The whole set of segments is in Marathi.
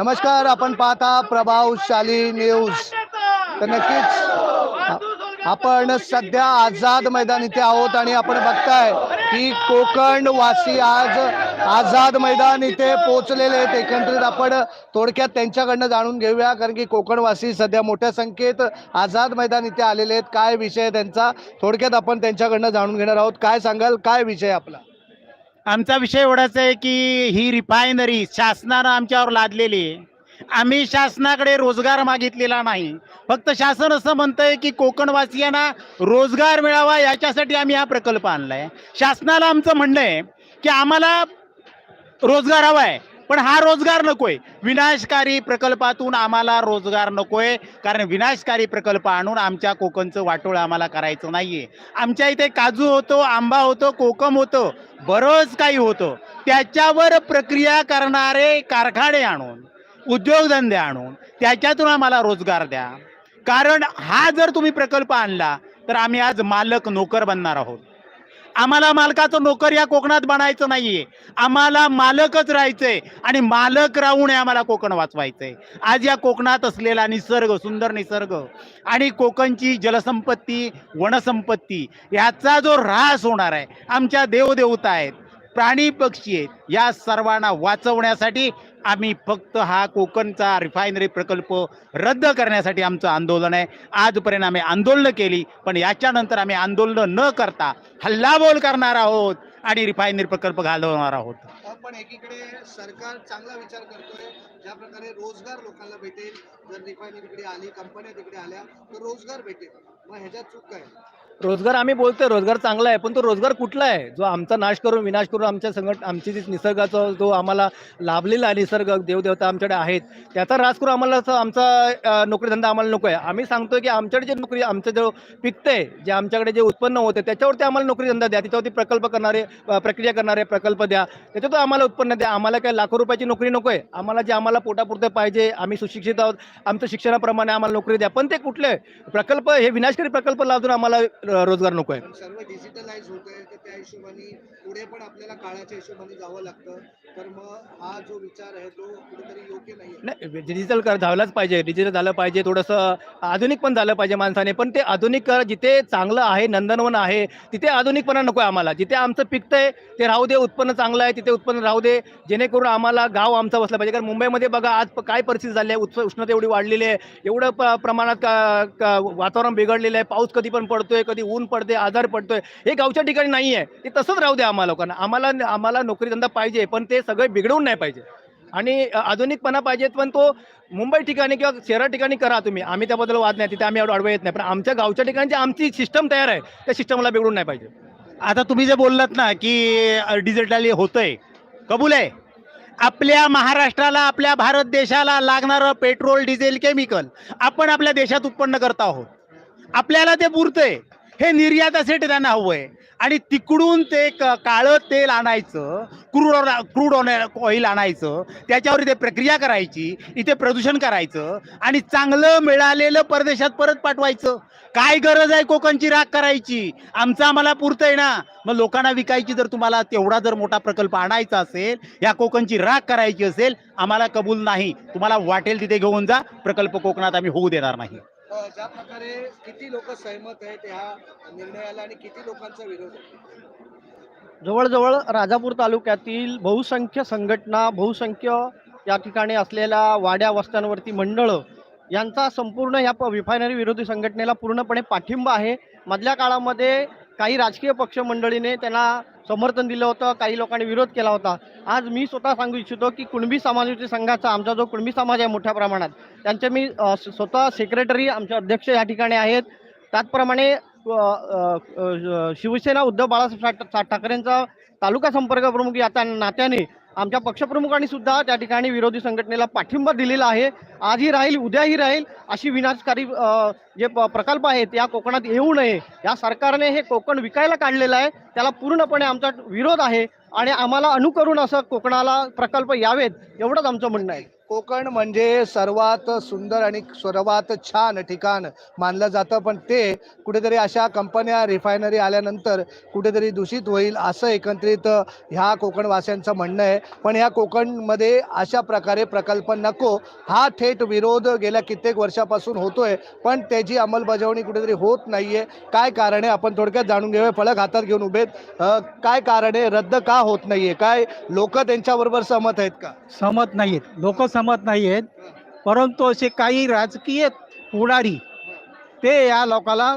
नमस्कार आपण पाहता प्रभावशाली न्यूज तर नक्कीच आपण सध्या आझाद मैदान इथे आहोत आणि आपण बघताय की कोकण वासी आज आझाद मैदान इथे पोहोचलेले आहेत. एकंदरीत आपण थोडक्यात त्यांच्याकडनं जाणून घेऊया कारण की कोकणवासी सध्या मोठ्या संख्येत आझाद मैदान इथे आलेले आहेत. काय विषय त्यांचा? थोडक्यात आपण त्यांच्याकडनं जाणून घेणार आहोत. काय सांगाल? काय विषय आपला? आमचा विषय एवढाच आहे की ही रिफायनरी शासनानं आमच्यावर लादलेली आहे. आम्ही शासनाकडे रोजगार मागितलेला नाही. फक्त शासन असं म्हणतंय की कोकणवासियांना रोजगार मिळावा याच्यासाठी आम्ही हा प्रकल्प आणलाय. शासनाला आमचं म्हणणं आहे की आम्हाला रोजगार हवा आहे पण हा रोजगार नकोय. विनाशकारी प्रकल्पातून आम्हाला रोजगार नकोय कारण विनाशकारी प्रकल्प आणून आमच्या कोकणचं वाटोळ आम्हाला करायचं नाहीये. आमच्या इथे काजू होतो आंबा होतो कोकम होतं. बरंच काही होतं. त्याच्यावर प्रक्रिया करणारे कारखाने आणून उद्योगधंदे आणून त्याच्यातून आम्हाला रोजगार द्या. कारण हा जर तुम्ही प्रकल्प आणला तर आम्ही आज मालक नोकर बनणार आहोत. आम्हाला मालकाचं नोकर या कोकणात बनायचं नाहीये. आम्हाला मालकच राहायचंय आणि मालक राहून आम्हाला कोकण वाचवायचंय. आज या कोकणात असलेला निसर्ग सुंदर निसर्ग आणि कोकणची जलसंपत्ती वनसंपत्ती याचा जो ऱ्हास होणार आहे आमच्या देवदेवता आहेत प्राणी पक्षी आहेत या सर्वांना वाचवण्यासाठी आम्ही फक्त हा कोकणचा रिफायनरी प्रकल्प रद्द करण्यासाठी आमचं आंदोलन आहे. आजपर्यंत आम्ही आंदोलनं केली पण याच्यानंतर आम्ही आंदोलनं न करता हल्लाबोल करणार आहोत आणि रिफायनरी प्रकल्प घालवणार आहोत. पण एकीकडे सरकार चांगला विचार करतोय. ज्या प्रकारे रोजगार लोकांना भेटेल. जर रिफायनरी तिकडे आली कंपन्या तिकडे आल्या तर रोजगार भेटेल. मग ह्याच्यात चूक काय? रोजगार आम्ही बोलतोय रोजगार चांगला आहे पण तो रोजगार कुठला आहे? जो आमचा नाश करून विनाश करून आमच्या संघट आमची जी निसर्गाचा जो आम्हाला लाभलेला आहे निसर्ग देवदेवता आमच्याकडे आहेत त्याचा रास करून आम्हाला असं आमचा नोकरीधंदा आम्हाला नको आहे. आम्ही सांगतोय की आमच्याकडे जे नोकरी आमचं जो पिकतंय जे आमच्याकडे जे उत्पन्न होते त्याच्यावरती आम्हाला नोकरीधंदा द्या त्याच्यावरती प्रकल्प करणारे प्रक्रिया करणारे प्रकल्प द्या त्याच्यातून आम्हाला उत्पन्न द्या. आम्हाला काय लाखो रुपयाची नोकरी नको आहे. आम्हाला जे आम्हाला पोटापुरतं पाहिजे आम्ही सुशिक्षित आहोत आमचं शिक्षणाप्रमाणे आम्हाला नोकरी द्या. पण ते कुठले प्रकल्प हे विनाशकारी प्रकल्प लावून आम्हाला रोजगार नको आहे. सर्व डिजिटलाइज होत आहे तर त्या हिशोबाने पुढे पण आपल्याला काळाच्या हिशोबाने जावं लागतं. तर मग हा जो विचार आहे तो कुठेतरी योग्य नाही नाही डिजिटल कर झालंच पाहिजे. डिजिटल झालं पाहिजे थोडंसं आधुनिक पण झालं पाहिजे माणसाने. पण ते आधुनिक कर जिथे चांगलं आहे नंदनवन आहे तिथे आधुनिकपणा नको आहे आम्हाला. जिथे आमचं पिकतंय ते राहू दे उत्पन्न चांगलं आहे तिथे उत्पन्न राहू दे. जेणेकरून आम्हाला गाव आमचं बसलं पाहिजे. कारण मुंबईमध्ये बघा आज काय परिस्थिती झाली आहे. उष्णता एवढी वाढलेली आहे. एवढं प्रमाणात का वातावरण बिघडलेलं आहे. पाऊस कधी पण पडतोय कधी ऊन पडते आजार पडतोय हे गावच्या ठिकाणी नाही आहे ते तसंच राहू दे आम्हाला लोकांना. आम्हाला आम्हाला नोकरीधंदा पाहिजे पण ते सगळे बिघडवून नाही पाहिजे. आणि आधुनिकपणा पाहिजेत पण तो मुंबई ठिकाणी किंवा शहरा ठिकाणी करा तुम्ही. आम्ही त्याबद्दल वाद नाही तिथे आम्ही अडवा येत नाही. पण आमच्या गावच्या ठिकाणी आमची सिस्टम तयार आहे त्या सिस्टमला बिघडून नाही पाहिजे. आता तुम्ही जे बोललात ना की डिजिटली होतंय कबूल आहे? आपल्या महाराष्ट्राला आपल्या भारत देशाला लागणारं पेट्रोल डिझेल केमिकल आपण आपल्या देशात उत्पन्न करत आहोत. आपल्याला ते पुरतंय. हे निर्यातासाठी त्यांना हवंय. आणि तिकडून ते काळं तेल आणायचं क्रूड क्रूड ऑइल आणायचं त्याच्यावर इथे प्रक्रिया करायची इथे प्रदूषण करायचं आणि चांगलं मिळालेलं परदेशात परत पाठवायचं. काय गरज आहे कोकणची राख करायची? आमचं आम्हाला पुरतंय ना. मग लोकांना विकायची जर तुम्हाला तेवढा जर मोठा प्रकल्प आणायचा असेल या कोकणची राख करायची असेल आम्हाला कबूल नाही. तुम्हाला वाटेल तिथे घेऊन जा. प्रकल्प कोकणात आम्ही होऊ देणार नाही. ज्या प्रकारे किती लोक सहमत आहेत ह्या निर्णयाला आणि किती लोकांचा विरोध आहे? जवळजवळ राजापूर तालुक्यातील बहुसंख्य संघटना बहुसंख्य या ठिकाणी असलेल्या वाड्या वस्त्यांवरती मंडळं यांचा संपूर्ण ह्या प- रिफायनरी विरोधी संघटनेला पूर्णपणे पाठिंबा आहे. मधल्या काळामध्ये काही राजकीय पक्ष मंडळीने त्यांना समर्थन दिलं होतं काही लोकांनी विरोध केला होता. आज मी स्वतः सांगू इच्छितो की कुणबी समाजाची संघाचा आमचा जो कुणबी समाज आहे मोठ्या प्रमाणात त्यांचे मी स्वतः सेक्रेटरी आमचे अध्यक्ष या ठिकाणी आहेत. त्याचप्रमाणे शिवसेना उद्धव बाळासाहेब ठाकरेंचा तालुका संपर्क प्रमुख या त्या नात्याने आमच्या पक्षप्रमुखांनी सुद्धा त्या ठिकाणी विरोधी संघटनेला पाठिंबा दिलेला आहे. आजही राहील उद्याही राहील अशी विनाशकारी जे प- प्रकल्प आहेत या कोकणात येऊ नये. या सरकारने हे कोकण विकायला काढलेलं आहे. त्याला पूर्णपणे आमचा विरोध आहे आणि आम्हाला अनुकरून असं कोकणाला प्रकल्प यावेत एवढंच आमचं म्हणणं आहे. कोकण म्हणजे सर्वात सुंदर आणि सर्वात छान ठिकाण मानलं जातं पण ते कुठेतरी अशा कंपन्या रिफायनरी आल्यानंतर कुठेतरी दूषित होईल असं एकत्रित ह्या कोकणवासियांचं म्हणणं आहे. पण ह्या कोकणमध्ये अशा प्रकारे प्रकल्प नको. हा थेट विरोध गेल्या कित्येक वर्षापासून होतोय पण त्याची अंमलबजावणी कुठेतरी होत नाही आहे काय कारण आहे आपण थोडक्यात जाणून घेऊया. फलक हातात घेऊन उभेत काय कारण आहे रद्द का होत नाही आहे काय लोक त्यांच्याबरोबर सहमत आहेत का? सहमत आहेत लोक सहमत नाही आहेत परंतु असे काही राजकीय पुढारी ते या लोकाला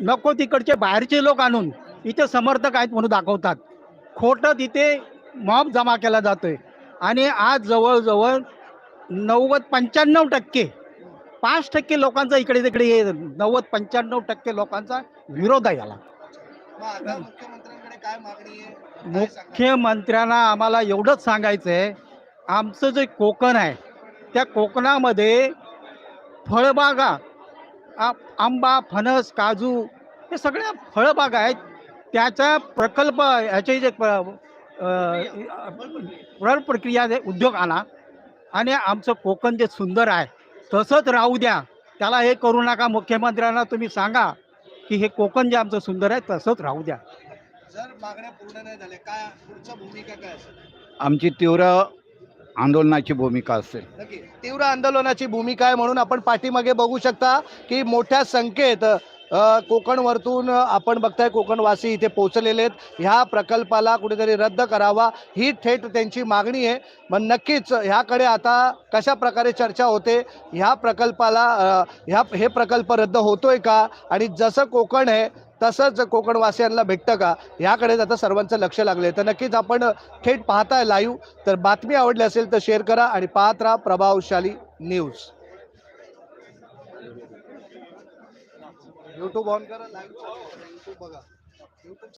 नको तिकडचे बाहेरचे लोक आणून इथे समर्थक आहेत म्हणून दाखवतात. खोटं तिथे मॉब जमा केला जातोय. आणि आज जवळजवळ नव्वद पंच्याण्णव टक्के पाच टक्के लोकांचा इकडे तिकडे नव्वद पंच्याण्णव टक्के लोकांचा विरोध आहे याला? मुख्यमंत्र्यांना आम्हाला एवढंच सांगायचं आहे आमचं जे कोकण आहे त्या कोकणामध्ये फळबागा आ- आंबा फणस काजू हे सगळ्या फळबागा आहेत. त्याचा प्रकल्प याचे जे प्रक्रिया उद्योग आणा आणि आमचं कोकण जे सुंदर आहे तसंच राहू द्या. त्याला हे करू नका. मुख्यमंत्र्यांना तुम्ही सांगा की हे कोकण जे आमचं सुंदर आहे तसंच राहू द्या. जर मागण्या पूर्ण नाही झाल्या काय पुढचं भूमिका काय असेल? आमची तीव्र आंदोलनाची भूमिका असेल. नक्की. तीव्र आंदोलनाची भूमिका आहे म्हणून आपण पाठीमागे बघू शकता की मोठ्या संख्येत कोकणवरतून आपण बघताय कोकणवासी इथे पोहोचलेले आहेत. ह्या प्रकल्पाला कुठेतरी रद्द करावा ही थेट त्यांची मागणी आहे. मग नक्कीच ह्याकडे आता कशा प्रकारे चर्चा होते ह्या प्रकल्पाला ह्या हे प्रकल्प रद्द होतोय का? आणि जसं कोकण आहे तसंच कोकणवासियांना भेटतं का? ह्याकडेच आता सर्वांचं लक्ष लागले तर नक्कीच आपण थेट पाहताय लाईव्ह तर बातमी आवडली असेल तर शेअर करा आणि पाहत राहा प्रभावशाली न्यूज युट्यूब ऑन करा लाईव्ह बघा YouTube